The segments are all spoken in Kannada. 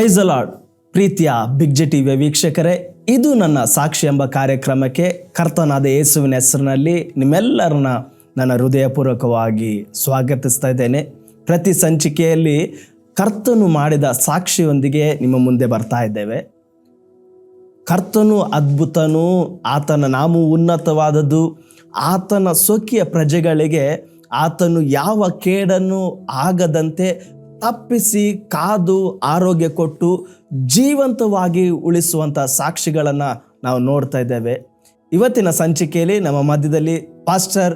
ಪ್ರೈಸ್ ಅಲಾಡ್ ಪ್ರೀತಿಯ ಬಿಗ್ ಜೆ ಟಿವಿಯ ವೀಕ್ಷಕರೇ, ಇದು ನನ್ನ ಸಾಕ್ಷಿ ಎಂಬ ಕಾರ್ಯಕ್ರಮಕ್ಕೆ ಕರ್ತನಾದ ಯೇಸುವಿನ ಹೆಸರಿನಲ್ಲಿ ನಿಮ್ಮೆಲ್ಲರನ್ನ ನನ್ನ ಹೃದಯಪೂರ್ವಕವಾಗಿ ಸ್ವಾಗತಿಸ್ತಾ ಇದ್ದೇನೆ. ಪ್ರತಿ ಸಂಚಿಕೆಯಲ್ಲಿ ಕರ್ತನು ಮಾಡಿದ ಸಾಕ್ಷಿಯೊಂದಿಗೆ ನಿಮ್ಮ ಮುಂದೆ ಬರ್ತಾ ಇದ್ದೇವೆ. ಕರ್ತನು ಅದ್ಭುತನು, ಆತನ ನಾಮು ಉನ್ನತವಾದದ್ದು, ಆತನ ಸ್ವಕೀಯ ಪ್ರಜೆಗಳಿಗೆ ಆತನು ಯಾವ ಕೇಡನ್ನು ಆಗದಂತೆ ತಪ್ಪಿಸಿ ಕಾದು ಆರೋಗ್ಯ ಕೊಟ್ಟು ಜೀವಂತವಾಗಿ ಉಳಿಸುವಂಥ ಸಾಕ್ಷಿಗಳನ್ನು ನಾವು ನೋಡ್ತಾ ಇದ್ದೇವೆ. ಇವತ್ತಿನ ಸಂಚಿಕೆಯಲ್ಲಿ ನಮ್ಮ ಮಧ್ಯದಲ್ಲಿ ಪಾಸ್ಟರ್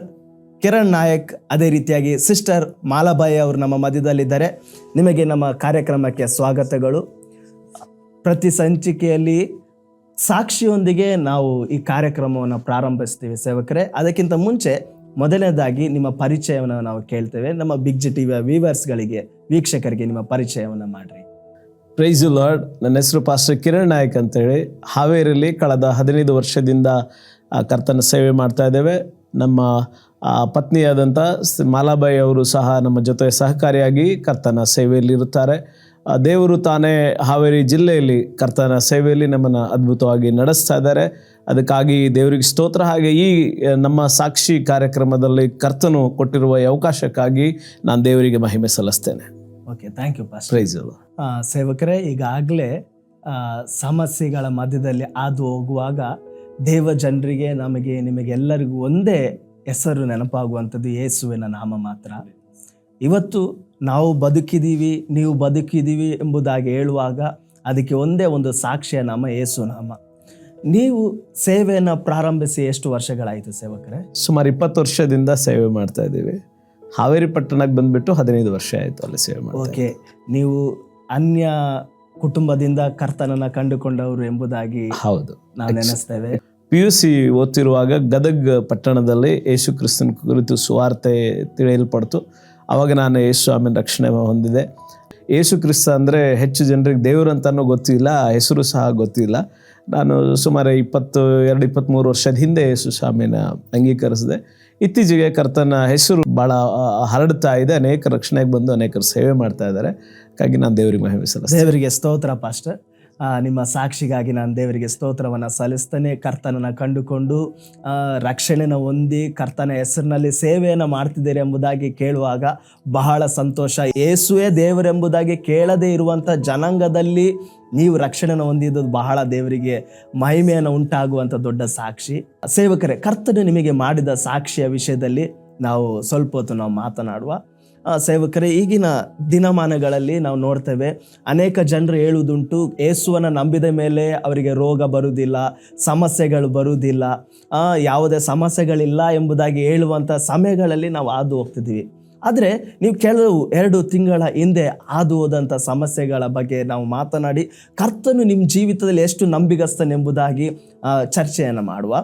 ಕಿರಣ್ ನಾಯಕ್, ಅದೇ ರೀತಿಯಾಗಿ ಸಿಸ್ಟರ್ ಮಾಲಾಬಾಯಿ ಅವರು ನಮ್ಮ ಮಧ್ಯದಲ್ಲಿದ್ದಾರೆ. ನಿಮಗೆ ನಮ್ಮ ಕಾರ್ಯಕ್ರಮಕ್ಕೆ ಸ್ವಾಗತಗಳು. ಪ್ರತಿ ಸಂಚಿಕೆಯಲ್ಲಿ ಸಾಕ್ಷಿಯೊಂದಿಗೆ ನಾವು ಈ ಕಾರ್ಯಕ್ರಮವನ್ನು ಪ್ರಾರಂಭಿಸ್ತೀವಿ ಸೇವಕರೇ. ಅದಕ್ಕಿಂತ ಮುಂಚೆ ಮೊದಲನೇದಾಗಿ ನಿಮ್ಮ ಪರಿಚಯವನ್ನು ನಾವು ಕೇಳ್ತೇವೆ. ನಮ್ಮ ಬಿಗ್ ಜಿ ಟಿವಿಯ ವೀವರ್ಸ್ಗಳಿಗೆ ವೀಕ್ಷಕರಿಗೆ ನಿಮ್ಮ ಪರಿಚಯವನ್ನು ಮಾಡ್ರಿ. ಪ್ರೈಸ್ ಲಾರ್ಡ್ ನನ್ನ ಹೆಸರು ಪಾಸ್ಟರ್ ಕಿರಣ್ ನಾಯಕ್ ಅಂತೇಳಿ. ಹಾವೇರಿಯಲ್ಲಿ ಕಳೆದ ಹದಿನೈದು ವರ್ಷದಿಂದ ಕರ್ತನ ಸೇವೆ ಮಾಡ್ತಾ ಇದ್ದೇವೆ. ನಮ್ಮ ಪತ್ನಿಯಾದಂಥ ಮಾಲಾಬಾಯಿ ಅವರು ಸಹ ನಮ್ಮ ಜೊತೆ ಸಹಕಾರಿಯಾಗಿ ಕರ್ತನ ಸೇವೆಯಲ್ಲಿ ಇರುತ್ತಾರೆ. ದೇವರು ತಾನೇ ಹಾವೇರಿ ಜಿಲ್ಲೆಯಲ್ಲಿ ಕರ್ತನ ಸೇವೆಯಲ್ಲಿ ನಮ್ಮನ್ನು ಅದ್ಭುತವಾಗಿ ನಡೆಸ್ತಾ ಇದ್ದಾರೆ. ಅದಕ್ಕಾಗಿ ದೇವರಿಗೆ ಸ್ತೋತ್ರ. ಹಾಗೆ ಈ ನಮ್ಮ ಸಾಕ್ಷಿ ಕಾರ್ಯಕ್ರಮದಲ್ಲಿ ಕರ್ತನು ಕೊಟ್ಟಿರುವ ಅವಕಾಶಕ್ಕಾಗಿ ನಾನು ದೇವರಿಗೆ ಮಹಿಮೆ ಸಲ್ಲಿಸ್ತೇನೆ. ಓಕೆ ಥ್ಯಾಂಕ್ ಯು ಪ್ರೈಸ್ ಸೇವಕರೇ ಈಗಾಗಲೇ ಸಮಸ್ಯೆಗಳ ಮಧ್ಯದಲ್ಲಿ ಹಾದು ಹೋಗುವಾಗ ದೇವ ಜನರಿಗೆ ನಮಗೆ ನಿಮಗೆಲ್ಲರಿಗೂ ಒಂದೇ ಹೆಸರು ನೆನಪಾಗುವಂಥದ್ದು ಯೇಸುವಿನ ನಾಮ ಮಾತ್ರ. ಇವತ್ತು ನಾವು ಬದುಕಿದ್ದೀವಿ ನೀವು ಬದುಕಿದ್ದೀವಿ ಎಂಬುದಾಗಿ ಹೇಳುವಾಗ ಅದಕ್ಕೆ ಒಂದೇ ಒಂದು ಸಾಕ್ಷಿಯ ನಾಮ ಯೇಸು ನಾಮ. ನೀವು ಸೇವೆಯನ್ನು ಪ್ರಾರಂಭಿಸಿ ಎಷ್ಟು ವರ್ಷಗಳಾಯಿತು ಸೇವಕರೇ? ಸುಮಾರು ಇಪ್ಪತ್ತು ವರ್ಷದಿಂದ ಸೇವೆ ಮಾಡ್ತಾ ಇದ್ದೀವಿ. ಹಾವೇರಿ ಪಟ್ಟಣಕ್ಕೆ ಬಂದ್ಬಿಟ್ಟು ಹದಿನೈದು ವರ್ಷ ಆಯಿತು ಅಲ್ಲಿ ಸೇವೆ ಮಾಡಿ ಓಕೆ ನೀವು ಅನ್ಯ ಕುಟುಂಬದಿಂದ ಕರ್ತನನ್ನು ಕಂಡುಕೊಂಡವರು ಎಂಬುದಾಗಿ ಹೌದು. ನಾವು ನೆನೆಸ್ತೇವೆ. ಪಿ ಯು ಸಿ ಓದ್ತಿರುವಾಗ ಗದಗ್ ಪಟ್ಟಣದಲ್ಲಿ ಯೇಸು ಕ್ರಿಸ್ತನ್ ಕುರಿತು ಸುವಾರ್ತೆ ತಿಳಿಯಲ್ಪಡ್ತು. ಅವಾಗ ನಾನು ಯೇಸು ಆಮೇಲೆ ರಕ್ಷಣೆ ಹೊಂದಿದೆ. ಯೇಸು ಕ್ರಿಸ್ತ ಅಂದರೆ ಹೆಚ್ಚು ಜನರಿಗೆ ದೇವರು ಅಂತಾನೂ ಗೊತ್ತಿಲ್ಲ ಹೆಸರು ಸಹ ಗೊತ್ತಿಲ್ಲ. ನಾನು ಸುಮಾರು ಇಪ್ಪತ್ತು, ಎರಡು ಇಪ್ಪತ್ತ್ಮೂರು ವರ್ಷದ ಹಿಂದೆ ಯೇಸು ಸ್ವಾಮಿನ ಅಂಗೀಕರಿಸಿದೆ. ಇತ್ತೀಚೆಗೆ ಕರ್ತನ ಹೆಸರು ಭಾಳ ಹರಡ್ತಾ ಇದೆ. ಅನೇಕ ರಕ್ಷಣೆಗೆ ಬಂದು ಅನೇಕರು ಸೇವೆ ಮಾಡ್ತಾ ಇದ್ದಾರೆ. ಹಾಗಾಗಿ ನಾನು ದೇವರಿಗೆ ಮಹಿಮೆ ಸಲ್ಲಿಸ್ತೇನೆ. ದೇವರಿಗೆ ಸ್ತೋತ್ರ, ಪಾಸ್ಟರ್. ನಿಮ್ಮ ಸಾಕ್ಷಿಗಾಗಿ ನಾನು ದೇವರಿಗೆ ಸ್ತೋತ್ರವನ್ನು ಸಲ್ಲಿಸ್ತೇನೆ. ಕರ್ತನನ್ನು ಕಂಡುಕೊಂಡು ರಕ್ಷಣೆನ ಹೊಂದಿ, ಕರ್ತನ ಹೆಸರಿನಲ್ಲಿ ಸೇವೆಯನ್ನು ಮಾಡ್ತಿದ್ದೀರಿ ಎಂಬುದಾಗಿ ಕೇಳುವಾಗ ಬಹಳ ಸಂತೋಷ. ಏಸುವೆ ದೇವರೆಂಬುದಾಗಿ ಕೇಳದೇ ಇರುವಂಥ ಜನಾಂಗದಲ್ಲಿ ನೀವು ರಕ್ಷಣೆನ ಹೊಂದಿದ್ದು ಬಹಳ ದೇವರಿಗೆ ಮಹಿಮೆಯನ್ನು ಉಂಟಾಗುವಂಥ ದೊಡ್ಡ ಸಾಕ್ಷಿ. ಸೇವಕರೇ, ಕರ್ತನು ನಿಮಗೆ ಮಾಡಿದ ಸಾಕ್ಷಿಯ ವಿಷಯದಲ್ಲಿ ನಾವು ಸ್ವಲ್ಪ ಹೊತ್ತು ನಾವು ಮಾತನಾಡುವ. ಸೇವಕರೇ, ಈಗಿನ ದಿನಮಾನಗಳಲ್ಲಿ ನಾವು ನೋಡ್ತೇವೆ, ಅನೇಕ ಜನರು ಹೇಳುವುದುಂಟು ಯೇಸುವನ್ನು ನಂಬಿದ ಮೇಲೆ ಅವರಿಗೆ ರೋಗ ಬರುವುದಿಲ್ಲ, ಸಮಸ್ಯೆಗಳು ಬರುವುದಿಲ್ಲ. ಯಾವುದೇ ಸಮಸ್ಯೆಗಳಿಲ್ಲ ಎಂಬುದಾಗಿ ಹೇಳುವಂಥ ಸಮಯಗಳಲ್ಲಿ ನಾವು ಹಾದು ಹೋಗ್ತಿದ್ದೀವಿ. ಆದರೆ ನೀವು ಕೆಲವು ಎರಡು ತಿಂಗಳ ಹಿಂದೆ ಹಾದು ಹೋದಂಥ ಸಮಸ್ಯೆಗಳ ಬಗ್ಗೆ ನಾವು ಮಾತನಾಡಿ ಕರ್ತನು ನಿಮ್ಮ ಜೀವಿತದಲ್ಲಿ ಎಷ್ಟು ನಂಬಿಗಸ್ತನೆಂಬುದಾಗಿ ಚರ್ಚೆಯನ್ನು ಮಾಡುವ.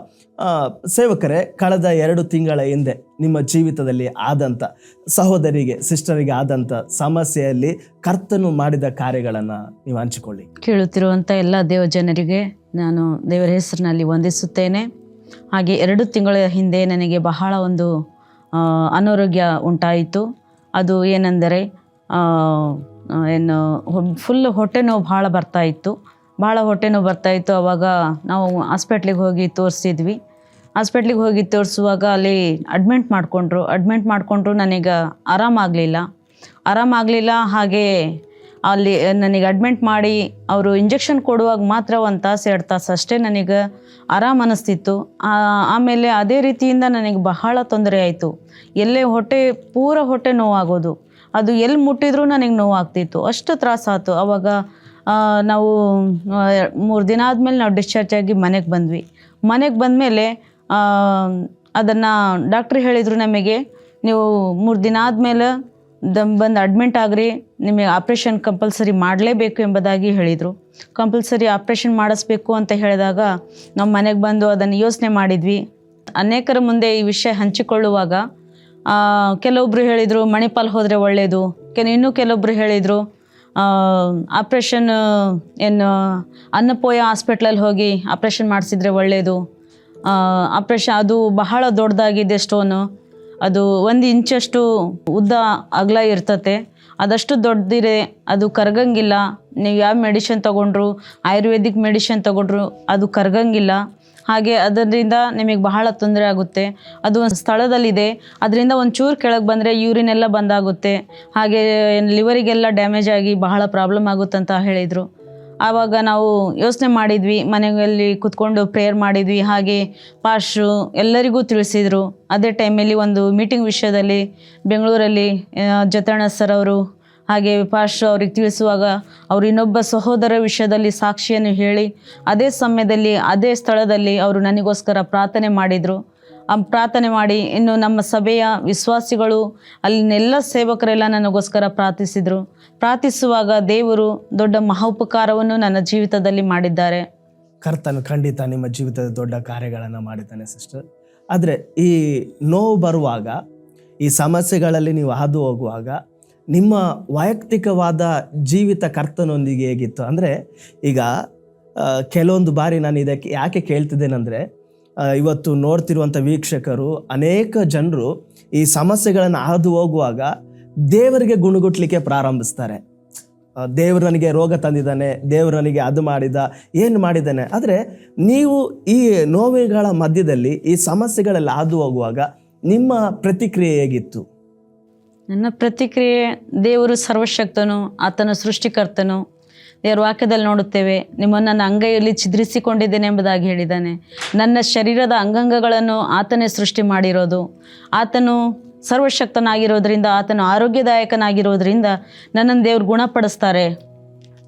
ಸೇವಕರೇ, ಕಳೆದ ಎರಡು ತಿಂಗಳ ಹಿಂದೆ ನಿಮ್ಮ ಜೀವಿತದಲ್ಲಿ ಆದಂಥ ಸಹೋದರಿಗೆ, ಸಿಸ್ಟರಿಗೆ ಆದಂಥ ಸಮಸ್ಯೆಯಲ್ಲಿ ಕರ್ತನು ಮಾಡಿದ ಕಾರ್ಯಗಳನ್ನು ನೀವು ಹಂಚಿಕೊಳ್ಳಿ. ಕೇಳುತ್ತಿರುವಂಥ ಎಲ್ಲ ದೇವ ಜನರಿಗೆ ನಾನು ದೇವರ ಹೆಸರಿನಲ್ಲಿ ವಂದಿಸುತ್ತೇನೆ. ಹಾಗೆ ಎರಡು ತಿಂಗಳ ಹಿಂದೆ ನನಗೆ ಬಹಳ ಒಂದು ಅನಾರೋಗ್ಯ ಉಂಟಾಯಿತು. ಅದು ಏನೆಂದರೆ ಏನು ಫುಲ್ ಹೊಟ್ಟೆ ನೋವು ಭಾಳ ಬರ್ತಾ ಇತ್ತು. ಭಾಳ ಹೊಟ್ಟೆ ನೋವು ಬರ್ತಾ ಇತ್ತು. ಅವಾಗ ನಾವು ಹಾಸ್ಪೆಟ್ಲಿಗೆ ಹೋಗಿ ತೋರಿಸಿದ್ವಿ. ಹಾಸ್ಪೆಟ್ಲಿಗೆ ಹೋಗಿ ತೋರಿಸುವಾಗ ಅಲ್ಲಿ ಅಡ್ಮಿಂಟ್ ಮಾಡಿಕೊಂಡ್ರು. ಅಡ್ಮಿಂಟ್ ಮಾಡಿಕೊಂಡ್ರು, ನನಗೆ ಆರಾಮಾಗಲಿಲ್ಲ. ಆರಾಮಾಗಲಿಲ್ಲ, ಹಾಗೆ ಅಲ್ಲಿ ನನಗೆ ಅಡ್ಮಿಂಟ್ ಮಾಡಿ ಅವರು ಇಂಜೆಕ್ಷನ್ ಕೊಡುವಾಗ ಮಾತ್ರ ಒಂದು ತಾಸು, ಎರಡು ತಾಸು ಅಷ್ಟೇ ನನಗೆ ಆರಾಮ ಅನ್ನಿಸ್ತಿತ್ತು ಆಮೇಲೆ ಅದೇ ರೀತಿಯಿಂದ ನನಗೆ ಬಹಳ ತೊಂದರೆ ಆಯಿತು. ಎಲ್ಲೇ ಹೊಟ್ಟೆ, ಪೂರ ಹೊಟ್ಟೆ ನೋವಾಗೋದು. ಅದು ಎಲ್ಲಿ ಮುಟ್ಟಿದ್ರೂ ನನಗೆ ನೋವಾಗ್ತಿತ್ತು. ಅಷ್ಟು ತ್ರಾಸಾಯ್ತು ಆವಾಗ ನಾವು ಮೂರು ದಿನ ಆದಮೇಲೆ ನಾವು ಡಿಸ್ಚಾರ್ಜ್ ಆಗಿ ಮನೆಗೆ ಬಂದ್ವಿ. ಮನೆಗೆ ಬಂದಮೇಲೆ ಅದನ್ನು ಡಾಕ್ಟ್ರ್ ಹೇಳಿದರು ನಮಗೆ, ನೀವು ಮೂರು ದಿನ ಆದಮೇಲೆ ದಮ್ ಬಂದು ಅಡ್ಮಿಂಟ್ ಆಗ್ರಿ ನಿಮಗೆ ಆಪ್ರೇಷನ್ ಕಂಪಲ್ಸರಿ ಮಾಡಲೇಬೇಕು ಎಂಬುದಾಗಿ ಹೇಳಿದರು. ಕಂಪಲ್ಸರಿ ಆಪ್ರೇಷನ್ ಮಾಡಿಸ್ಬೇಕು ಅಂತ ಹೇಳಿದಾಗ ನಮ್ಮ ಮನೆಗೆ ಬಂದು ಅದನ್ನು ಯೋಚನೆ ಮಾಡಿದ್ವಿ. ಅನೇಕರ ಮುಂದೆ ಈ ವಿಷಯ ಹಂಚಿಕೊಳ್ಳುವಾಗ ಆ, ಕೆಲವೊಬ್ರು ಹೇಳಿದರು ಮಣಿಪಾಲ್ ಹೋದರೆ ಒಳ್ಳೆಯದು ಕೆಲ ಇನ್ನೂ ಕೆಲವೊಬ್ರು ಹೇಳಿದರು ಆಪ್ರೇಷನ್ ಏನು ಅನ್ನಪೋಯ ಹಾಸ್ಪಿಟ್ಲಲ್ಲಿ ಹೋಗಿ ಆಪ್ರೇಷನ್ ಮಾಡಿಸಿದ್ರೆ ಒಳ್ಳೆಯದು ಆಪ್ರೇಷನ್ ಅದು ಬಹಳ ದೊಡ್ಡದಾಗಿದೆ ಸ್ಟೋನು ಅದು ಒಂದು ಇಂಚಷ್ಟು ಉದ್ದ ಅಗಲ ಇರ್ತತೆ. ಅದಷ್ಟು ದೊಡ್ಡದಿದೆ ಅದು ಕರಗಂಗಿಲ್ಲ. ನೀವು ಯಾವ ಮೆಡಿಷನ್ ತೊಗೊಂಡ್ರು, ಆಯುರ್ವೇದಿಕ್ ಮೆಡಿಷನ್ ತೊಗೊಂಡ್ರು ಅದು ಕರಗಂಗಿಲ್ಲ. ಹಾಗೆ ಅದರಿಂದ ನಿಮಗೆ ಬಹಳ ತೊಂದರೆ ಆಗುತ್ತೆ. ಅದು ಒಂದು ಸ್ಥಳದಲ್ಲಿದೆ. ಅದರಿಂದ ಒಂದು ಚೂರು ಕೆಳಗೆ ಬಂದರೆ ಯೂರಿನೆಲ್ಲ ಬಂದಾಗುತ್ತೆ. ಹಾಗೆ ಲಿವರಿಗೆಲ್ಲ ಡ್ಯಾಮೇಜ್ ಆಗಿ ಬಹಳ ಪ್ರಾಬ್ಲಮ್ ಆಗುತ್ತಂತ ಹೇಳಿದರು. ಆವಾಗ ನಾವು ಯೋಚನೆ ಮಾಡಿದ್ವಿ, ಮನೆಯಲ್ಲಿ ಕುತ್ಕೊಂಡು ಪ್ರೇಯರ್ ಮಾಡಿದ್ವಿ. ಹಾಗೆ ಪಾಶ್ರು ಎಲ್ಲರಿಗೂ ತಿಳಿಸಿದರು. ಅದೇ ಟೈಮಲ್ಲಿ ಒಂದು ಮೀಟಿಂಗ್ ವಿಷಯದಲ್ಲಿ ಬೆಂಗಳೂರಲ್ಲಿ ಜತಣ್ಣ ಸರ್ ಅವರು, ಹಾಗೆ ಪಾಶ್ರು ಅವ್ರಿಗೆ ತಿಳಿಸುವಾಗ ಅವರು ಇನ್ನೊಬ್ಬ ಸಹೋದರ ವಿಷಯದಲ್ಲಿ ಸಾಕ್ಷಿಯನ್ನು ಹೇಳಿ, ಅದೇ ಸಮಯದಲ್ಲಿ, ಅದೇ ಸ್ಥಳದಲ್ಲಿ ಅವರು ನನಗೋಸ್ಕರ ಪ್ರಾರ್ಥನೆ ಮಾಡಿದರು. ಪ್ರಾರ್ಥನೆ ಮಾಡಿ. ಇನ್ನು ನಮ್ಮ ಸಭೆಯ ವಿಶ್ವಾಸಿಗಳು ಅಲ್ಲಿನೆಲ್ಲ ಸೇವಕರೆಲ್ಲ ನನಗೋಸ್ಕರ ಪ್ರಾರ್ಥಿಸಿದರು. ಪ್ರಾರ್ಥಿಸುವಾಗ ದೇವರು ದೊಡ್ಡ ಮಹೋಪಕಾರವನ್ನು ನನ್ನ ಜೀವಿತದಲ್ಲಿ ಮಾಡಿದ್ದಾರೆ. ಕರ್ತನು ಖಂಡಿತ ನಿಮ್ಮ ಜೀವಿತದ ದೊಡ್ಡ ಕಾರ್ಯಗಳನ್ನು ಮಾಡಿದ್ದಾನೆ, ಸಿಸ್ಟರ್. ಆದರೆ ಈ ನೋವು ಬರುವಾಗ, ಈ ಸಮಸ್ಯೆಗಳಲ್ಲಿ ನೀವು ಹಾದು ಹೋಗುವಾಗ, ನಿಮ್ಮ ವೈಯಕ್ತಿಕವಾದ ಜೀವಿತ ಕರ್ತನೊಂದಿಗೆ ಹೇಗಿತ್ತು? ಅಂದರೆ ಈಗ ಕೆಲವೊಂದು ಬಾರಿ ನಾನು ಇದಕ್ಕೆ ಯಾಕೆ ಕೇಳ್ತಿದ್ದೇನೆಂದರೆ ಇವತ್ತು ನೋಡ್ತಿರುವಂಥ ವೀಕ್ಷಕರು ಅನೇಕ ಜನರು ಈ ಸಮಸ್ಯೆಗಳನ್ನು ಹಾದು ಹೋಗುವಾಗ ದೇವರಿಗೆ ಗುಣಗುಟ್ಲಿಕ್ಕೆ ಪ್ರಾರಂಭಿಸ್ತಾರೆ. ದೇವರು ನನಗೆ ರೋಗ ತಂದಿದ್ದಾನೆ, ದೇವರು ನನಗೆ ಅದು ಮಾಡಿದ, ಏನು ಮಾಡಿದ್ದಾನೆ. ಆದರೆ ನೀವು ಈ ನೋವುಗಳ ಮಧ್ಯದಲ್ಲಿ ಈ ಸಮಸ್ಯೆಗಳೆಲ್ಲ ಹಾದು ಹೋಗುವಾಗ ನಿಮ್ಮ ಪ್ರತಿಕ್ರಿಯೆ ಹೇಗಿತ್ತು? ನನ್ನ ಪ್ರತಿಕ್ರಿಯೆ ದೇವರು ಸರ್ವಶಕ್ತನು, ಆತನ ಸೃಷ್ಟಿಕರ್ತನು ದೇವರ ವಾಕ್ಯದಲ್ಲಿ ನೋಡುತ್ತೇವೆ, ನಿಮ್ಮನ್ನು ನನ್ನ ಅಂಗೈಯಲ್ಲಿ ಛಿದ್ರಿಸಿಕೊಂಡಿದ್ದೇನೆ ಎಂಬುದಾಗಿ ಹೇಳಿದ್ದಾನೆ. ನನ್ನ ಶರೀರದ ಅಂಗಾಂಗಗಳನ್ನು ಆತನೇ ಸೃಷ್ಟಿ ಮಾಡಿರೋದು. ಆತನು ಸರ್ವಶಕ್ತನಾಗಿರೋದ್ರಿಂದ, ಆತನು ಆರೋಗ್ಯದಾಯಕನಾಗಿರೋದ್ರಿಂದ ನನ್ನನ್ನು ದೇವ್ರು ಗುಣಪಡಿಸ್ತಾರೆ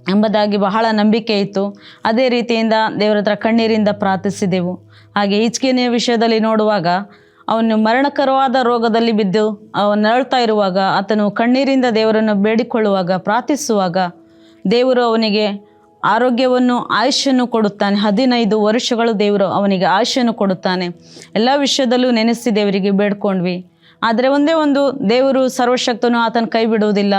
ಎಂಬುದಾಗಿ ಬಹಳ ನಂಬಿಕೆ ಇತ್ತು. ಅದೇ ರೀತಿಯಿಂದ ದೇವರ ಹತ್ರ ಕಣ್ಣೀರಿಂದ ಪ್ರಾರ್ಥಿಸಿದೆವು. ಹಾಗೆ ಈಚಿಗೆನೆಯ ವಿಷಯದಲ್ಲಿ ನೋಡುವಾಗ ಅವನು ಮರಣಕರವಾದ ರೋಗದಲ್ಲಿ ಬಿದ್ದು ಅವನು ನರಳ್ತಾ ಇರುವಾಗ ಆತನು ಕಣ್ಣೀರಿಂದ ದೇವರನ್ನು ಬೇಡಿಕೊಳ್ಳುವಾಗ, ಪ್ರಾರ್ಥಿಸುವಾಗ ದೇವರು ಅವನಿಗೆ ಆರೋಗ್ಯವನ್ನು, ಆಯುಷ್ಯನ್ನು ಕೊಡುತ್ತಾನೆ. ಹದಿನೈದು ವರ್ಷಗಳು ದೇವರು ಅವನಿಗೆ ಆಯುಷ್ಯನ್ನು ಕೊಡುತ್ತಾನೆ. ಎಲ್ಲ ವಿಷಯದಲ್ಲೂ ನೆನೆಸಿ ದೇವರಿಗೆ ಬೇಡ್ಕೊಂಡ್ವಿ. ಆದರೆ ಒಂದೇ ಒಂದು ದೇವರು ಸರ್ವಶಕ್ತನು, ಆತನ ಕೈ ಬಿಡುವುದಿಲ್ಲ.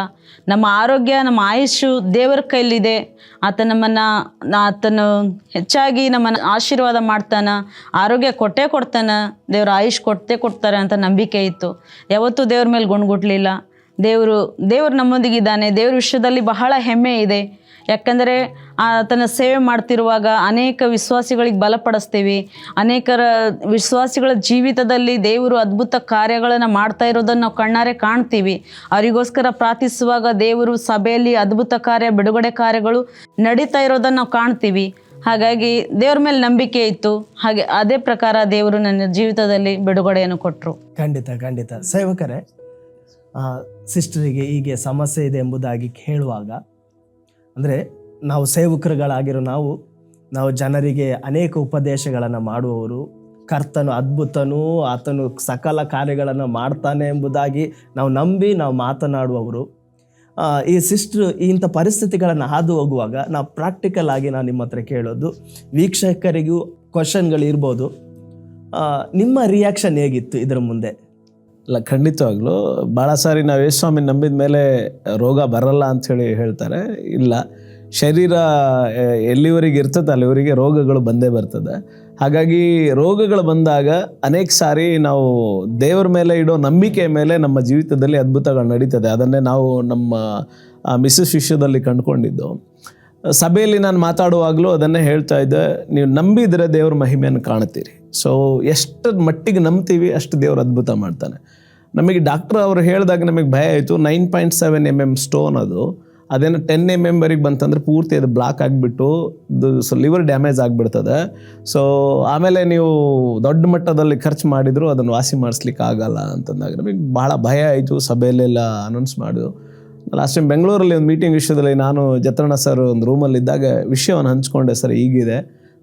ನಮ್ಮ ಆರೋಗ್ಯ, ನಮ್ಮ ಆಯುಷು ದೇವರ ಕೈಲಿದೆ ಆತ ನಮ್ಮನ್ನು, ಆತನು ಹೆಚ್ಚಾಗಿ ನಮ್ಮನ್ನು ಆಶೀರ್ವಾದ ಮಾಡ್ತಾನೆ. ಆರೋಗ್ಯ ಕೊಟ್ಟೇ ಕೊಡ್ತಾನ. ದೇವರು ಆಯುಷ್ ಕೊಟ್ಟೇ ಕೊಡ್ತಾರೆ ಅಂತ ನಂಬಿಕೆ ಇತ್ತು. ಯಾವತ್ತೂ ದೇವ್ರ ಮೇಲೆ ಗುಣಗುಟ್ಲಿಲ್ಲ. ದೇವರು ದೇವರು ನಮ್ಮೊಂದಿಗಿದ್ದಾನೆ, ದೇವ್ರ ವಿಷಯದಲ್ಲಿ ಬಹಳ ಹೆಮ್ಮೆ ಇದೆ. ಯಾಕಂದರೆ ಆತನ ಸೇವೆ ಮಾಡ್ತಿರುವಾಗ ಅನೇಕ ವಿಶ್ವಾಸಿಗಳಿಗೆ ಬಲಪಡಿಸ್ತೀವಿ. ಅನೇಕರ ವಿಶ್ವಾಸಿಗಳ ಜೀವಿತದಲ್ಲಿ ದೇವರು ಅದ್ಭುತ ಕಾರ್ಯಗಳನ್ನು ಮಾಡ್ತಾ ಇರೋದನ್ನು ನಾವು ಕಣ್ಣಾರೆ ಕಾಣ್ತೀವಿ. ಅವರಿಗೋಸ್ಕರ ಪ್ರಾರ್ಥಿಸುವಾಗ ದೇವರು ಸಭೆಯಲ್ಲಿ ಅದ್ಭುತ ಕಾರ್ಯ, ಬಿಡುಗಡೆ ಕಾರ್ಯಗಳು ನಡೀತಾ ಇರೋದನ್ನು ನಾವು ಕಾಣ್ತೀವಿ. ಹಾಗಾಗಿ, ದೇವ್ರ ಮೇಲೆ ನಂಬಿಕೆ ಇತ್ತು. ಹಾಗೆ ಅದೇ ಪ್ರಕಾರ ದೇವರು ನನ್ನ ಜೀವಿತದಲ್ಲಿ ಬಿಡುಗಡೆಯನ್ನು ಕೊಟ್ಟರು. ಖಂಡಿತ ಖಂಡಿತ. ಸೇವಕರೇ ಸಿಸ್ಟರಿಗೆ ಹೀಗೆ ಸಮಸ್ಯೆ ಇದೆ ಎಂಬುದಾಗಿ ಕೇಳುವಾಗ, ಅಂದರೆ ನಾವು ಸೇವಕರುಗಳಾಗಿರೋ ನಾವು ನಾವು ಜನರಿಗೆ ಅನೇಕ ಉಪದೇಶಗಳನ್ನು ಮಾಡುವವರು, ಕರ್ತನು ಅದ್ಭುತನು, ಆತನು ಸಕಲ ಕಾರ್ಯಗಳನ್ನು ಮಾಡ್ತಾನೆ ಎಂಬುದಾಗಿ ನಾವು ನಂಬಿ ನಾವು ಮಾತನಾಡುವವರು. ಈ ಸಿಸ್ಟ್ರ್ ಇಂಥ ಪರಿಸ್ಥಿತಿಗಳನ್ನು ಹಾದು ಹೋಗುವಾಗ ನಾವು ಪ್ರಾಕ್ಟಿಕಲ್ ಆಗಿ ನಾನು ನಿಮ್ಮ ಹತ್ರ ಕೇಳೋದು, ವೀಕ್ಷಕರಿಗೂ ಕ್ವಶನ್ಗಳು ಇರ್ಬೋದು ನಿಮ್ಮ ರಿಯಾಕ್ಷನ್ ಹೇಗಿತ್ತು ಇದರ ಮುಂದೆ? ಇಲ್ಲ, ಖಂಡಿತವಾಗ್ಲೂ. ಭಾಳ ಸಾರಿ ನಾವು ಯೇಸ್ವಾಮಿ ನಂಬಿದ ಮೇಲೆ ರೋಗ ಬರಲ್ಲ ಅಂಥೇಳಿ ಹೇಳ್ತಾರೆ. ಇಲ್ಲ, ಶರೀರ ಎಲ್ಲಿವರೆಗೆ ಇರ್ತದೆ ಅಲ್ಲಿವರೆಗೆ ರೋಗಗಳು ಬಂದೇ ಬರ್ತದೆ. ಹಾಗಾಗಿ ರೋಗಗಳು ಬಂದಾಗ ಅನೇಕ ಸಾರಿ ನಾವು ದೇವರ ಮೇಲೆ ಇಡೋ ನಂಬಿಕೆ ಮೇಲೆ ನಮ್ಮ ಜೀವಿತದಲ್ಲಿ ಅದ್ಭುತಗಳು ನಡೀತದೆ. ಅದನ್ನೇ ನಾವು ನಮ್ಮ ಮಿಸಸ್ ವಿಷಯದಲ್ಲಿ ಕಂಡುಕೊಂಡಿದ್ದು. ಸಭೆಯಲ್ಲಿ ನಾನು ಮಾತಾಡುವಾಗಲೂ ಅದನ್ನೇ ಹೇಳ್ತಾ ಇದ್ದೆ. ನೀವು ನಂಬಿದರೆ ದೇವ್ರ ಮಹಿಮೆಯನ್ನು ಕಾಣ್ತೀರಿ ಸೊ ಎಷ್ಟು ಮಟ್ಟಿಗೆ ನಂಬ್ತೀವಿ, ಅಷ್ಟು ದೇವರು ಅದ್ಭುತ ಮಾಡ್ತಾನೆ. ನಮಗೆ ಡಾಕ್ಟರ್ ಅವರು ಹೇಳಿದಾಗ ನಮಗೆ ಭಯ ಆಯಿತು. Nine point seven M M stone ಅದು. ಅದೇನು ಟೆನ್ ಎಂ ಎಂ ವರೆಗೆ ಬಂತಂದ್ರೆ ಪೂರ್ತಿ ಅದು ಬ್ಲಾಕ್ ಆಗಿಬಿಟ್ಟು ಸೊ ಲಿವರ್ ಡ್ಯಾಮೇಜ್ ಆಗಿಬಿಡ್ತದೆ. ಸೊ ಆಮೇಲೆ ನೀವು ದೊಡ್ಡ ಮಟ್ಟದಲ್ಲಿ ಖರ್ಚು ಮಾಡಿದರೂ ಅದನ್ನು ವಾಸಿ ಮಾಡಿಸ್ಲಿಕ್ಕೆ ಆಗಲ್ಲ ಅಂತಂದಾಗ ನಮಗೆ ಭಾಳ ಭಯ ಆಯಿತು. ಸಭೆಯಲ್ಲೆಲ್ಲ ಅನೌನ್ಸ್ ಮಾಡಿದ್ರು. ಲಾಸ್ಟ್ ಟೈಮ್ ಬೆಂಗಳೂರಲ್ಲಿ ಒಂದು ಮೀಟಿಂಗ್ ವಿಷಯದಲ್ಲಿ ನಾನು ಜತ್ರಣ ಸರ್ ಒಂದು ರೂಮಲ್ಲಿದ್ದಾಗ ವಿಷಯವನ್ನು ಹಂಚ್ಕೊಂಡೆ, ಸರ್ ಹೀಗಿದೆ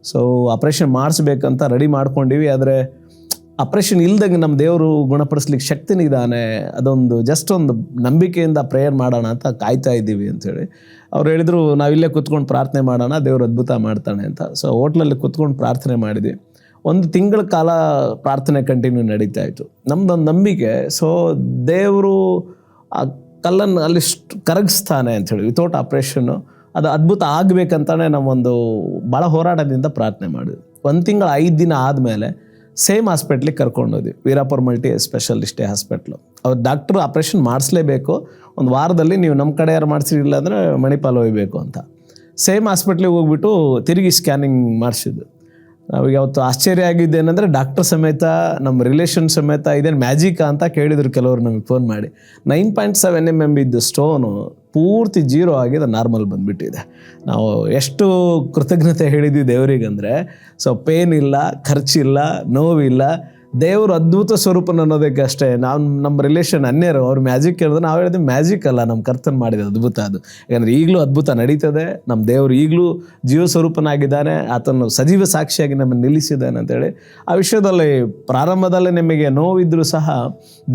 ಸೊ ಆಪ್ರೇಷನ್ ಮಾಡಿಸ್ಬೇಕಂತ ರೆಡಿ ಮಾಡ್ಕೊಂಡಿವಿ, ಆದರೆ ಆಪ್ರೇಷನ್ ಇಲ್ದಂಗೆ ನಮ್ಮ ದೇವರು ಗುಣಪಡಿಸ್ಲಿಕ್ಕೆ ಶಕ್ತಿನಿದ್ದಾನೆ ಅದೊಂದು ಜಸ್ಟ್ ಒಂದು ನಂಬಿಕೆಯಿಂದ ಪ್ರೇಯರ್ ಮಾಡೋಣ ಅಂತ ಕಾಯ್ತಾ ಇದ್ದೀವಿ ಅಂಥೇಳಿ ಅವ್ರು ಹೇಳಿದರು ನಾವಿಲ್ಲೇ ಕುತ್ಕೊಂಡು ಪ್ರಾರ್ಥನೆ ಮಾಡೋಣ, ದೇವರು ಅದ್ಭುತ ಮಾಡ್ತಾನೆ ಅಂತ. ಸೊ ಹೋಟ್ಲಲ್ಲಿ ಕುತ್ಕೊಂಡು ಪ್ರಾರ್ಥನೆ ಮಾಡಿದ್ವಿ. ಒಂದು ತಿಂಗಳ ಕಾಲ ಪ್ರಾರ್ಥನೆ ಕಂಟಿನ್ಯೂ ನಡೀತಾ ಇತ್ತು. ನಮ್ದೊಂದು ನಂಬಿಕೆ ಸೊ ದೇವರು ಆ ಕಲ್ಲನ್ನು ಅಲ್ಲಿ ಕರಗಿಸ್ತಾನೆ ಅಂಥೇಳಿ ವಿತೌಟ್ ಆಪ್ರೇಷನ್ನು ಅದು ಅದ್ಭುತ ಆಗಬೇಕಂತಾನೆ ನಾವೊಂದು ಭಾಳ ಹೋರಾಟದಿಂದ ಪ್ರಾರ್ಥನೆ ಮಾಡಿದ್ವಿ. ಒಂದು ತಿಂಗಳು ಐದು ದಿನ ಆದಮೇಲೆ ಸೇಮ್ ಹಾಸ್ಪಿಟ್ಲಿಗೆ ಕರ್ಕೊಂಡೋದ್ವಿ ವೀರಾಪುರ ಮಲ್ಟಿ ಸ್ಪೆಷಲಿಸ್ಟೇ ಹಾಸ್ಪಿಟ್ಲು. ಅವ್ರು ಡಾಕ್ಟ್ರು ಆಪ್ರೇಷನ್ ಮಾಡಿಸ್ಲೇಬೇಕು. ಒಂದು ವಾರದಲ್ಲಿ ನೀವು ನಮ್ಮ ಕಡೆ ಯಾರು ಮಾಡಿಸಿರಲಿಲ್ಲ ಅಂದರೆ ಮಣಿಪಾಲ್ ಹೋಗ್ಬೇಕು ಅಂತ. ಸೇಮ್ ಹಾಸ್ಪಿಟ್ಲಿಗೆ ಹೋಗ್ಬಿಟ್ಟು ತಿರುಗಿ ಸ್ಕ್ಯಾನಿಂಗ್ ಮಾಡಿಸಿದ್ದು ನಾವೀಗ ಅವತ್ತು ಆಶ್ಚರ್ಯ ಆಗಿದ್ದು ಏನಂದರೆ ಡಾಕ್ಟರ್ ಸಮೇತ ನಮ್ಮ ರಿಲೇಷನ್ ಸಮೇತ ಇದೇನು ಮ್ಯಾಜಿಕಾ ಅಂತ ಕೇಳಿದ್ರು ಕೆಲವರು ನಮಗೆ ಫೋನ್ ಮಾಡಿ. Nine point seven M M ಇದ್ದು ಸ್ಟೋನು ಪೂರ್ತಿ ಜೀರೋ ಆಗಿದೆ ನಾರ್ಮಲ್ ಬಂದುಬಿಟ್ಟಿದೆ. ನಾವು ಎಷ್ಟು ಕೃತಜ್ಞತೆ ಹೇಳಿದ್ವಿ ದೇವರಿಗಂದರೆ ಸೊ ಪೇನ್ ಇಲ್ಲ, ಖರ್ಚಿಲ್ಲ, ನೋವಿಲ್ಲ ದೇವರು ಅದ್ಭುತ ಸ್ವರೂಪನ ಅನ್ನೋದಕ್ಕೆ ಅಷ್ಟೇ. ನಾವು ನಮ್ಮ ರಿಲೇಷನ್ ಅನ್ಯರು, ಅವ್ರು ಮ್ಯಾಜಿಕ್ ಕೇಳಿದ್ರೆ ನಾವು ಹೇಳಿದ್ವಿ ಮ್ಯಾಜಿಕ್ ಅಲ್ಲ ನಮ್ಮ ಕರ್ತನ್ ಮಾಡಿದ ಅದ್ಭುತ ಅದು. ಯಾಕಂದರೆ ಈಗಲೂ ಅದ್ಭುತ ನಡೀತದೆ ನಮ್ಮ ದೇವರು ಈಗಲೂ ಜೀವ ಸ್ವರೂಪನಾಗಿದ್ದಾನೆ, ಆತನು ಸಜೀವ ಸಾಕ್ಷಿಯಾಗಿ ನಮ್ಮನ್ನು ನಿಲ್ಲಿಸಿದ್ದಾನೆ ಅಂತೇಳಿ ಆ ವಿಷಯದಲ್ಲಿ ಪ್ರಾರಂಭದಲ್ಲೇ ನಿಮಗೆ ನೋವಿದ್ರೂ ಸಹ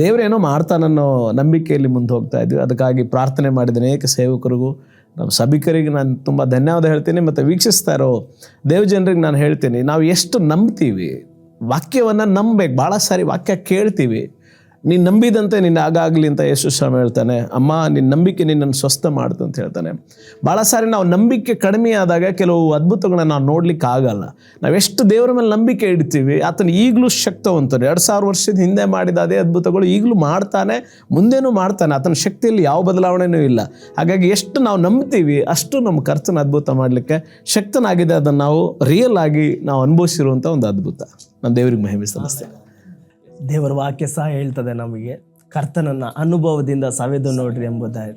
ದೇವರೇನೋ ಮಾಡ್ತಾನನ್ನೋ ನಂಬಿಕೆಯಲ್ಲಿ ಮುಂದೆ ಹೋಗ್ತಾ ಇದ್ವಿ. ಅದಕ್ಕಾಗಿ ಪ್ರಾರ್ಥನೆ ಮಾಡಿದ ಅನೇಕ ಸೇವಕರಿಗೂ, ನಮ್ಮ ಸಭಿಕರಿಗೆ ನಾನು ತುಂಬ ಧನ್ಯವಾದ ಹೇಳ್ತೀನಿ. ಮತ್ತು ವೀಕ್ಷಿಸ್ತಾ ಇರೋ ದೇವ ಜನರಿಗೆ ನಾನು ಹೇಳ್ತೀನಿ, ನಾವು ಎಷ್ಟು ನಂಬ್ತೀವಿ ವಾಕ್ಯವನ್ನು ನಂಬಬೇಕು. ಭಾಳ ಸಾರಿ ವಾಕ್ಯ ಕೇಳ್ತೀವಿ. ನೀನು ನಂಬಿದಂತೆ ನಿನ್ನ ಆಗಾಗಲಿ ಅಂತ ಯೇಸು ಸ್ವಾಮಿ ಹೇಳ್ತಾನೆ, ಅಮ್ಮ ನಿನ್ನ ನಂಬಿಕೆ ನಿನ್ನನ್ನು ಸ್ವಸ್ಥ ಮಾಡ್ತು ಅಂತ ಹೇಳ್ತಾನೆ. ಭಾಳ ಸಾರಿ ನಾವು ನಂಬಿಕೆ ಕಡಿಮೆ ಆದಾಗ ಕೆಲವು ಅದ್ಭುತಗಳನ್ನ ನಾವು ನೋಡ್ಲಿಕ್ಕೆ ಆಗಲ್ಲ. ನಾವು ಎಷ್ಟು ದೇವರ ಮೇಲೆ ನಂಬಿಕೆ ಇಡ್ತೀವಿ, ಆತನ ಈಗಲೂ ಶಕ್ತವಂತರು ಎರಡು ಸಾವಿರ ವರ್ಷದ ಹಿಂದೆ ಮಾಡಿದ ಅದೇ ಅದ್ಭುತಗಳು ಈಗಲೂ ಮಾಡ್ತಾನೆ, ಮುಂದೆನೂ ಮಾಡ್ತಾನೆ. ಆತನ ಶಕ್ತಿಯಲ್ಲಿ ಯಾವ ಬದಲಾವಣೆಯೂ ಇಲ್ಲ. ಹಾಗಾಗಿ ಎಷ್ಟು ನಾವು ನಂಬ್ತೀವಿ, ಅಷ್ಟು ನಮ್ಮ ಕರ್ತನ ಅದ್ಭುತ ಮಾಡಲಿಕ್ಕೆ ಶಕ್ತನಾಗಿದೆ. ಅದನ್ನು ನಾವು ರಿಯಲ್ ಆಗಿ ನಾವು ಅನುಭವಿಸಿರುವಂಥ ಒಂದು ಅದ್ಭುತ. ನಮ್ಮ ದೇವರಿಗೆ ಮಹಿಮೆ ಸಲ್ಲಿಸ್ತೇನೆ. ದೇವರ ವಾಕ್ಯ ಸಹ ಹೇಳ್ತದೆ ನಮಗೆ. ಕರ್ತನನ್ನ ಅನುಭವದಿಂದ ಸವೆದು ನೋಡ್ರಿ ಎಂಬುದಾಗಿ.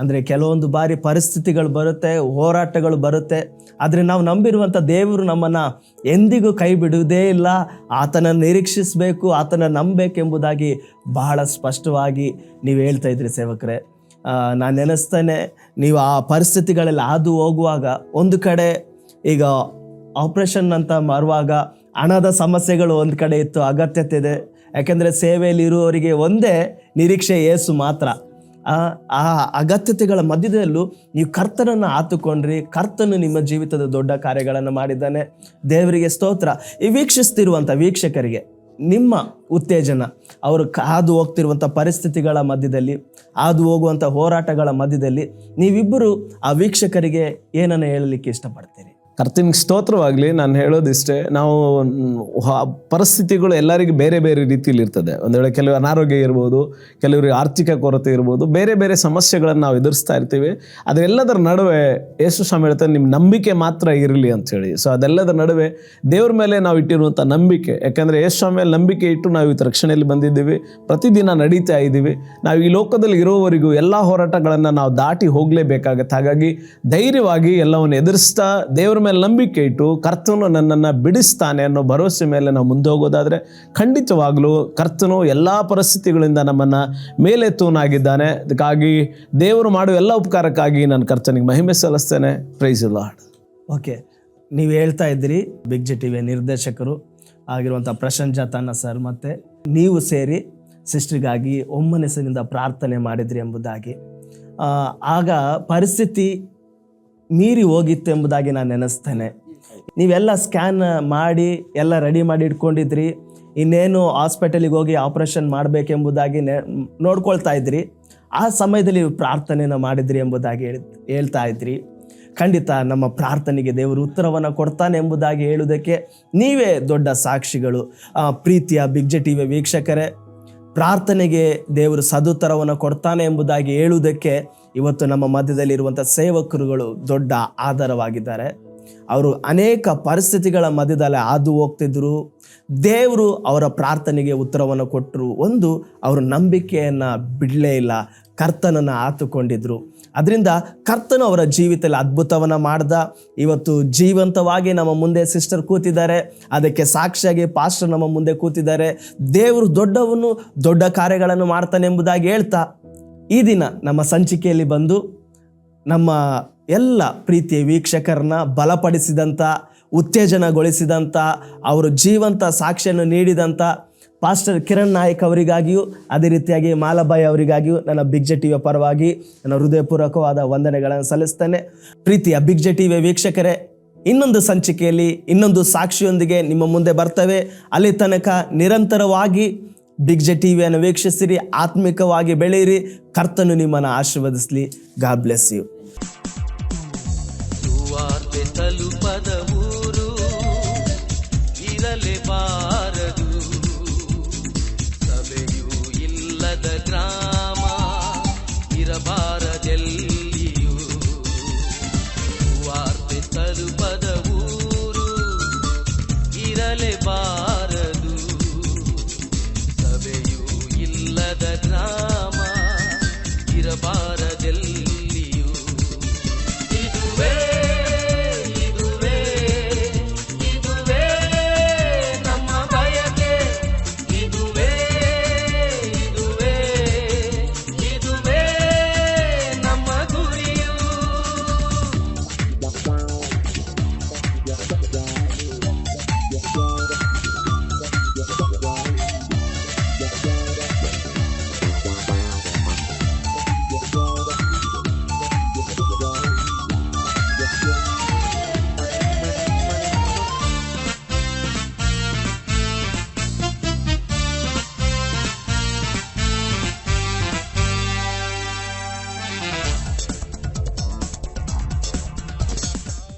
ಅಂದರೆ ಕೆಲವೊಂದು ಬಾರಿ ಪರಿಸ್ಥಿತಿಗಳು ಬರುತ್ತೆ, ಹೋರಾಟಗಳು ಬರುತ್ತೆ. ಆದರೆ ನಾವು ನಂಬಿರುವಂಥ ದೇವರು ನಮ್ಮನ್ನು ಎಂದಿಗೂ ಕೈ ಬಿಡುವುದೇ ಇಲ್ಲ. ಆತನ ನಿರೀಕ್ಷಿಸಬೇಕು, ಆತನ ನಂಬಬೇಕೆಂಬುದಾಗಿ ಬಹಳ ಸ್ಪಷ್ಟವಾಗಿ ನೀವು ಹೇಳ್ತಾ ಇದ್ರಿ ಸೇವಕರೇ. ನಾನು ನೆನೆಸ್ತೇನೆ, ನೀವು ಆ ಪರಿಸ್ಥಿತಿಗಳೆಲ್ಲ ಹಾದು ಹೋಗುವಾಗ ಒಂದು ಕಡೆ ಈಗ ಆಪ್ರೇಷನ್ ಅಂತ ಮಾರುವಾಗ ಹಣದ ಸಮಸ್ಯೆಗಳು ಒಂದು ಕಡೆ ಇತ್ತು, ಅಗತ್ಯತೆ ಇದೆ. ಯಾಕೆಂದರೆ ಸೇವೆಯಲ್ಲಿ ಇರುವವರಿಗೆ ಒಂದೇ ನಿರೀಕ್ಷೆ ಏಸು ಮಾತ್ರ. ಆ ಅಗತ್ಯತೆಗಳ ಮಧ್ಯದಲ್ಲೂ ನೀವು ಕರ್ತನನ್ನು ಆತುಕೊಂಡ್ರಿ, ಕರ್ತನು ನಿಮ್ಮ ಜೀವಿತದ ದೊಡ್ಡ ಕಾರ್ಯಗಳನ್ನು ಮಾಡಿದ್ದಾನೆ. ದೇವರಿಗೆ ಸ್ತೋತ್ರ. ಈ ವೀಕ್ಷಿಸ್ತಿರುವಂಥ ವೀಕ್ಷಕರಿಗೆ, ನಿಮ್ಮ ಉತ್ತೇಜನ, ಅವರು ಹಾದು ಹೋಗ್ತಿರುವಂಥ ಪರಿಸ್ಥಿತಿಗಳ ಮಧ್ಯದಲ್ಲಿ, ಹಾದು ಹೋಗುವಂಥ ಹೋರಾಟಗಳ ಮಧ್ಯದಲ್ಲಿ, ನೀವಿಬ್ಬರು ಆ ವೀಕ್ಷಕರಿಗೆ ಏನನ್ನು ಹೇಳಲಿಕ್ಕೆ ಇಷ್ಟಪಡ್ತೀರಿ? ಕರ್ತನಿಗೆ ಸ್ತೋತ್ರವಾಗಲಿ, ನಾನು ಹೇಳೋದಿಷ್ಟೇ, ನಾವು ಪರಿಸ್ಥಿತಿಗಳು ಎಲ್ಲರಿಗೂ ಬೇರೆ ಬೇರೆ ರೀತಿಯಲ್ಲಿ ಇರ್ತದೆ. ಒಂದು ವೇಳೆ ಕೆಲವು ಅನಾರೋಗ್ಯ ಇರ್ಬೋದು, ಕೆಲವರಿಗೆ ಆರ್ಥಿಕ ಕೊರತೆ ಇರ್ಬೋದು, ಬೇರೆ ಬೇರೆ ಸಮಸ್ಯೆಗಳನ್ನು ನಾವು ಎದುರಿಸ್ತಾ ಇರ್ತೀವಿ. ಅದೆಲ್ಲದರ ನಡುವೆ ಯೇಸು ಸ್ವಾಮಿ ಹೇಳ್ತಾರೆ ನಿಮ್ಮ ನಂಬಿಕೆ ಮಾತ್ರ ಇರಲಿ ಅಂಥೇಳಿ ಸೊ ಅದೆಲ್ಲದರ ನಡುವೆ ದೇವ್ರ ಮೇಲೆ ನಾವು ಇಟ್ಟಿರುವಂಥ ನಂಬಿಕೆ, ಯಾಕಂದರೆ ಯೇಸು ಸ್ವಾಮಿ ಮೇಲೆ ನಂಬಿಕೆ ಇಟ್ಟು ನಾವು ಇವತ್ತು ರಕ್ಷಣೆಯಲ್ಲಿ ಬಂದಿದ್ದೀವಿ, ಪ್ರತಿದಿನ ನಡೀತಾ ಇದ್ದೀವಿ. ನಾವು ಈ ಲೋಕದಲ್ಲಿ ಇರೋವರೆಗೂ ಎಲ್ಲ ಹೋರಾಟಗಳನ್ನು ನಾವು ದಾಟಿ ಹೋಗಲೇಬೇಕಾಗತ್ತೆ. ಹಾಗಾಗಿ ಧೈರ್ಯವಾಗಿ ಎಲ್ಲವನ್ನು ಎದುರಿಸ್ತಾ ದೇವರ ಮೇಲೆ ನಂಬಿಕೆ ಇಟ್ಟು ಕರ್ತನು ನನ್ನನ್ನು ಬಿಡಿಸ್ತಾನೆ ಅನ್ನೋ ಭರವಸೆ ಮೇಲೆ ನಾವು ಮುಂದೆ ಹೋಗೋದಾದರೆ ಖಂಡಿತವಾಗಲೂ ಕರ್ತನು ಎಲ್ಲ ಪರಿಸ್ಥಿತಿಗಳಿಂದ ನಮ್ಮನ್ನು ಮೇಲೆತ್ತುವನಾಗಿದ್ದಾನೆ ಅದಕ್ಕಾಗಿ ದೇವರು ಮಾಡುವ ಎಲ್ಲ ಉಪಕಾರಕ್ಕಾಗಿ ನಾನು ಕರ್ತನಿಗೆ ಮಹಿಮೆ ಸಲ್ಲಿಸ್ತೇನೆ. ಪ್ರೈಸ್ ಇಲ್ಲ ಓಕೆ ನೀವು ಹೇಳ್ತಾ ಇದ್ದೀರಿ ಬಿಗ್ ಜಿ ಟಿ ವಿ ನಿರ್ದೇಶಕರು ಆಗಿರುವಂಥ ಪ್ರಶಾಂತ್ ಸರ್ ಮತ್ತು ನೀವು ಸೇರಿ ಸಿಸ್ಟ್ರಿಗಾಗಿ ಒಮ್ಮನಸ್ಸಿನಿಂದ ಪ್ರಾರ್ಥನೆ ಮಾಡಿದ್ರಿ ಎಂಬುದಾಗಿ. ಆಗ ಪರಿಸ್ಥಿತಿ ಮೀರಿ ಹೋಗಿತ್ತು ಎಂಬುದಾಗಿ ನಾನು ನೆನೆಸ್ತೇನೆ. ನೀವೆಲ್ಲ ಸ್ಕ್ಯಾನ್ ಮಾಡಿ, ಎಲ್ಲ ರೆಡಿ ಮಾಡಿ ಇಟ್ಕೊಂಡಿದ್ರಿ. ಇನ್ನೇನು ಹಾಸ್ಪಿಟಲಿಗೆ ಹೋಗಿ ಆಪ್ರೇಷನ್ ಮಾಡಬೇಕೆಂಬುದಾಗಿ ನೆ, ನೋಡ್ಕೊಳ್ತಾ ಇದ್ರಿ. ಆ ಸಮಯದಲ್ಲಿ ಪ್ರಾರ್ಥನೆಯನ್ನು ಮಾಡಿದ್ರಿ ಎಂಬುದಾಗಿ ಹೇಳಿ, ಹೇಳ್ತಾ ಇದ್ರಿ. ಖಂಡಿತ ನಮ್ಮ ಪ್ರಾರ್ಥನೆಗೆ ದೇವರು ಉತ್ತರವನ್ನು ಕೊಡ್ತಾನೆ ಎಂಬುದಾಗಿ ಹೇಳುವುದಕ್ಕೆ ನೀವೇ ದೊಡ್ಡ ಸಾಕ್ಷಿಗಳು. ಪ್ರೀತಿಯ ಬಿಗ್ ಜೆ ಟಿ ವಿ ವೀಕ್ಷಕರೇ ಪ್ರಾರ್ಥನೆಗೆ ದೇವರು ಸದುತ್ತರವನ್ನು ಕೊಡ್ತಾನೆ ಎಂಬುದಾಗಿ ಹೇಳುವುದಕ್ಕೆ ಇವತ್ತು ನಮ್ಮ ಮಧ್ಯದಲ್ಲಿರುವಂಥ ಸೇವಕರುಗಳು ದೊಡ್ಡ ಆಧಾರವಾಗಿದ್ದಾರೆ. ಅವರು ಅನೇಕ ಪರಿಸ್ಥಿತಿಗಳ ಮಧ್ಯದಲ್ಲಿ ಹಾದು ಹೋಗ್ತಿದ್ರು. ದೇವರು ಅವರ ಪ್ರಾರ್ಥನೆಗೆ ಉತ್ತರವನ್ನು ಕೊಟ್ಟರು. ಒಂದು, ಅವರು ನಂಬಿಕೆಯನ್ನು ಬಿಡಲೇ ಇಲ್ಲ. ಕರ್ತನನ್ನು ಆತುಕೊಂಡಿದ್ರು. ಅದರಿಂದ ಕರ್ತನು ಅವರ ಜೀವಿತದಲ್ಲಿ ಅದ್ಭುತವನ್ನು ಮಾಡ್ದ. ಇವತ್ತು ಜೀವಂತವಾಗಿ ನಮ್ಮ ಮುಂದೆ ಸಿಸ್ಟರ್ ಕೂತಿದ್ದಾರೆ. ಅದಕ್ಕೆ ಸಾಕ್ಷಿಯಾಗಿ ಪಾಸ್ಟರ್ ನಮ್ಮ ಮುಂದೆ ಕೂತಿದ್ದಾರೆ. ದೇವರು ದೊಡ್ಡವನು ದೊಡ್ಡ ಕಾರ್ಯಗಳನ್ನು ಮಾಡ್ತಾನೆ ಎಂಬುದಾಗಿ ಹೇಳ್ತಾ ಈ ದಿನ ನಮ್ಮ ಸಂಚಿಕೆಯಲ್ಲಿ ಬಂದು ನಮ್ಮ ಎಲ್ಲ ಪ್ರೀತಿಯ ವೀಕ್ಷಕರನ್ನ ಬಲಪಡಿಸಿದಂಥ ಉತ್ತೇಜನಗೊಳಿಸಿದಂಥ ಅವರು ಜೀವಂತ ಸಾಕ್ಷಿಯನ್ನು ನೀಡಿದಂಥ ಪಾಸ್ಟರ್ ಕಿರಣ್ ನಾಯಕ್ ಅವರಿಗಾಗಿಯೂ, ಅದೇ ರೀತಿಯಾಗಿ ಮಾಲಾಬಾಯಿ ಅವರಿಗಾಗಿಯೂ ನನ್ನ ಬಿಗ್ ಜೆ ಟಿವಿಯ ಪರವಾಗಿ ನನ್ನ ಹೃದಯಪೂರ್ವಕವಾದ ವಂದನೆಗಳನ್ನು ಸಲ್ಲಿಸ್ತೇನೆ. ಪ್ರೀತಿಯ ಬಿಗ್ ಜೆ ಟಿವಿಯ ವೀಕ್ಷಕರೇ, ಇನ್ನೊಂದು ಸಂಚಿಕೆಯಲ್ಲಿ ಇನ್ನೊಂದು ಸಾಕ್ಷಿಯೊಂದಿಗೆ ನಿಮ್ಮ ಮುಂದೆ ಬರ್ತವೆ. ಅಲ್ಲಿ ತನಕ ನಿರಂತರವಾಗಿ ಬಿಗ್ ಜೆ ಟಿವಿಯನ್ನು ವೀಕ್ಷಿಸಿರಿ, ಆತ್ಮಿಕವಾಗಿ ಬೆಳೆಯಿರಿ. ಕರ್ತನು ನಿಮ್ಮನ್ನು ಆಶೀರ್ವದಿಸಲಿ. God bless you